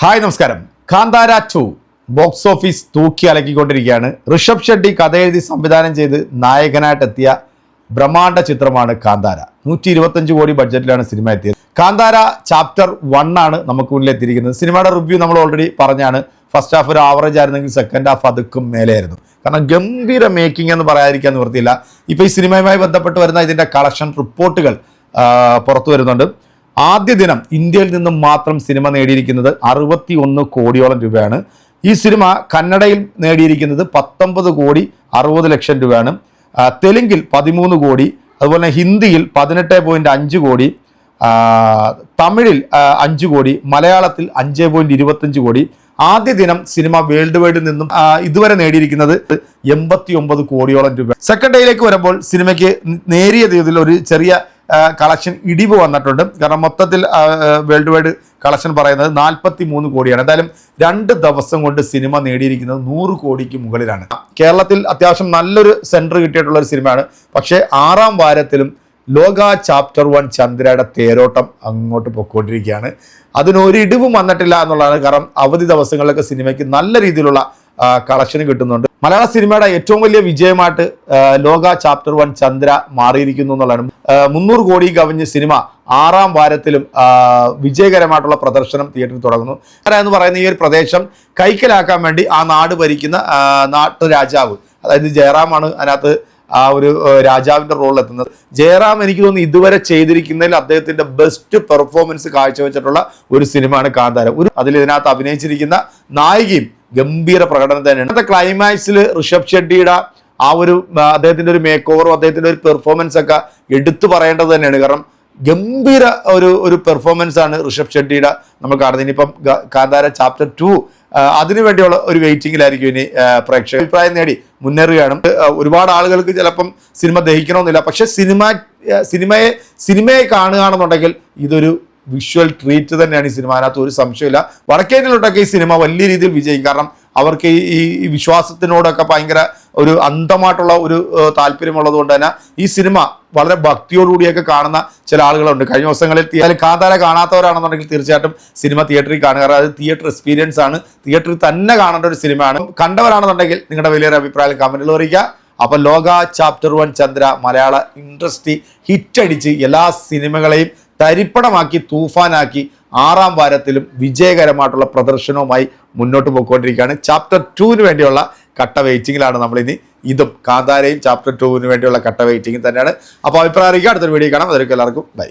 Hi നമസ്കാരം. Kantara to box office തൂക്കി അലക്കിക്കൊണ്ടിരിക്കുകയാണ്. ഋഷഭ് ഷെട്ടി കഥ എഴുതി സംവിധാനം ചെയ്ത് നായകനായിട്ടെത്തിയ ബ്രഹ്മാണ്ഡ ചിത്രമാണ് കാന്താര. നൂറ്റി ഇരുപത്തഞ്ച് കോടി ബഡ്ജറ്റിലാണ് സിനിമ എത്തിയത്. കാന്താര ചാപ്റ്റർ വൺ ആണ് നമുക്ക് മുന്നിൽ എത്തിയിരിക്കുന്നത്. സിനിമയുടെ റിവ്യൂ നമ്മൾ ഓൾറെഡി പറഞ്ഞാണ്. ഫസ്റ്റ് ഹാഫ് ഒരു ആവറേജ് ആയിരുന്നെങ്കിൽ സെക്കൻഡ് ഹാഫ് അതുക്കും മേലെയായിരുന്നു. കാരണം ഗംഭീര മേക്കിംഗ് എന്ന് പറയാതിരിക്കാൻ നിവൃത്തിയില്ല. ഇപ്പോൾ ഈ സിനിമയുമായി ബന്ധപ്പെട്ട് വരുന്ന ഇതിന്റെ കളക്ഷൻ റിപ്പോർട്ടുകൾ പുറത്തു വരുന്നുണ്ട്. ആദ്യ ദിനം ഇന്ത്യയിൽ നിന്നും മാത്രം സിനിമ നേടിയിരിക്കുന്നത് അറുപത്തി ഒന്ന് കോടിയോളം രൂപയാണ്. ഈ സിനിമ കന്നഡയിൽ നേടിയിരിക്കുന്നത് പത്തൊമ്പത് കോടി അറുപത് ലക്ഷം രൂപയാണ്. തെലുങ്കിൽ പതിമൂന്ന് കോടി അതുപോലെ ഹിന്ദിയിൽ പതിനെട്ട് പോയിന്റ് അഞ്ച് കോടി തമിഴിൽ അഞ്ച് കോടി മലയാളത്തിൽ അഞ്ച് പോയിന്റ് ഇരുപത്തഞ്ച് കോടി. ആദ്യ ദിനം സിനിമ വേൾഡ് വൈഡിൽ നിന്നും ഇതുവരെ നേടിയിരിക്കുന്നത് എൺപത്തി ഒമ്പത് കോടിയോളം രൂപ. സെക്കൻഡ് ഡേയിലേക്ക് വരുമ്പോൾ സിനിമയ്ക്ക് നേരിയ രീതിയിൽ ഒരു ചെറിയ കളക്ഷൻ ഇടിവ് വന്നിട്ടുണ്ട്. കാരണം മൊത്തത്തിൽ വേൾഡ് വൈഡ് കളക്ഷൻ പറയുന്നത് നാൽപ്പത്തി മൂന്ന് കോടിയാണ്. എന്തായാലും രണ്ട് ദിവസം കൊണ്ട് സിനിമ നേടിയിരിക്കുന്നത് നൂറ് കോടിക്ക് മുകളിലാണ്. കേരളത്തിൽ അത്യാവശ്യം നല്ലൊരു സെന്റർ കിട്ടിയിട്ടുള്ള ഒരു സിനിമയാണ്. പക്ഷേ ആറാം വാരത്തിലും ലോക ചാപ്റ്റർ വൺ ചന്ദ്രയുടെ തേരോട്ടം അങ്ങോട്ട് പൊയ്ക്കൊണ്ടിരിക്കുകയാണ് അതിനൊരിടിവും വന്നിട്ടില്ല എന്നുള്ളതാണ് കാരണം അവധി ദിവസങ്ങളിലൊക്കെ സിനിമയ്ക്ക് നല്ല രീതിയിലുള്ള കളക്ഷൻ കിട്ടുന്നുണ്ട്. മലയാള സിനിമയുടെ ഏറ്റവും വലിയ വിജയമായിട്ട് ലോക ചാപ്റ്റർ വൺ ചന്ദ്ര മാറിയിരിക്കുന്നു എന്നുള്ളതാണ്. മുന്നൂറ് കോടി കവിഞ്ഞ് സിനിമ ആറാം വാരത്തിലും വിജയകരമായിട്ടുള്ള പ്രദർശനം തിയേറ്ററിൽ തുടങ്ങുന്നു. എന്ന് പറയുന്ന ഈ ഒരു പ്രദേശം കൈക്കലാക്കാൻ വേണ്ടി ആ നാട് ഭരിക്കുന്ന നാട്ടുരാജാവ് നാട്ടു രാജാവ് അതായത് ജയറാമാണ് അതിനകത്ത് ആ ഒരു രാജാവിന്റെ എത്തുന്നത്. ജയറാം എനിക്ക് തോന്നുന്നു ഇതുവരെ ചെയ്തിരിക്കുന്നതിൽ അദ്ദേഹത്തിന്റെ ബെസ്റ്റ് പെർഫോമൻസ് കാഴ്ചവെച്ചിട്ടുള്ള ഒരു സിനിമയാണ് കാന്താര. ഒരു അതിൽ ഇതിനകത്ത് അഭിനയിച്ചിരിക്കുന്ന നായികയും ഗംഭീര പ്രകടനം തന്നെയാണ്. ഇന്നത്തെ ക്ലൈമാക്സിൽ ഋഷഭ് ഷെട്ടിയുടെ ആ ഒരു അദ്ദേഹത്തിന്റെ ഒരു മേക്ക് ഓവറും അദ്ദേഹത്തിന്റെ ഒരു പെർഫോമൻസ് ഒക്കെ എടുത്തു പറയേണ്ടത് തന്നെയാണ്. കാരണം ഗംഭീര ഒരു ഒരു പെർഫോമൻസ് ആണ് ഋഷഭ് ഷെട്ടിയുടെ നമ്മൾ കാണുന്നത്. ഇനിയിപ്പം കാന്താര ചാപ്റ്റർ ടു അതിനു വേണ്ടിയുള്ള ഒരു വെയിറ്റിംഗിലായിരിക്കും ഇനി പ്രേക്ഷക അഭിപ്രായം നേടി മുന്നേറുകയാണ്. ഒരുപാട് ആളുകൾക്ക് ചിലപ്പം സിനിമ ദഹിക്കണമെന്നില്ല. പക്ഷെ സിനിമ സിനിമയെ സിനിമയെ കാണുകയാണെന്നുണ്ടെങ്കിൽ ഇതൊരു വിഷ്വൽ ട്രീറ്റ് തന്നെയാണ് ഈ സിനിമ അതിനകത്ത് ഒരു സംശയമില്ല വടക്കേന്ത്യയിലോട്ടൊക്കെ ഈ സിനിമ വലിയ രീതിയിൽ വിജയിക്കും. കാരണം അവർക്ക് ഈ വിശ്വാസത്തിനോടൊക്കെ ഭയങ്കര ഒരു അന്ധമായിട്ടുള്ള ഒരു താല്പര്യമുള്ളത് കൊണ്ട് തന്നെ ഈ സിനിമ വളരെ ഭക്തിയോടുകൂടിയൊക്കെ കാണുന്ന ചില ആളുകളുണ്ട്. കഴിഞ്ഞ ദിവസങ്ങളിൽ കാന്താര കാണാത്തവരാണെന്നുണ്ടെങ്കിൽ തീർച്ചയായിട്ടും സിനിമ തിയേറ്ററിൽ കാണുക. അത് തിയേറ്റർ എക്സ്പീരിയൻസ് ആണ്. തിയേറ്ററിൽ തന്നെ കാണേണ്ട ഒരു സിനിമയാണ് കണ്ടവരാണെന്നുണ്ടെങ്കിൽ നിങ്ങളുടെ വലിയൊരു അഭിപ്രായം കമന്റിൽ അറിയിക്കുക. അപ്പം ലോക ചാപ്റ്റർ വൺ ചന്ദ്ര മലയാള ഇൻഡസ്ട്രി ഹിറ്റടിച്ച് എല്ലാ സിനിമകളെയും തരിപ്പണമാക്കി തൂഫാനാക്കി ആറാം വാരത്തിലും വിജയകരമായിട്ടുള്ള പ്രദർശനവുമായി മുന്നോട്ട് പോയിക്കൊണ്ടിരിക്കുകയാണ്. ചാപ്റ്റർ ടുവിന് വേണ്ടിയുള്ള കട്ട വെയിറ്റിംഗിലാണ് നമ്മളിനി ഇതും. കാന്താരയും ചാപ്റ്റർ ടുവിന് വേണ്ടിയുള്ള കട്ട വെയിറ്റിംഗ് തന്നെയാണ്. അപ്പോൾ അഭിപ്രായം അറിയിക്കുക. അടുത്തൊരു വീഡിയോ കാണാം. അതൊക്കെ എല്ലാവർക്കും. ബൈ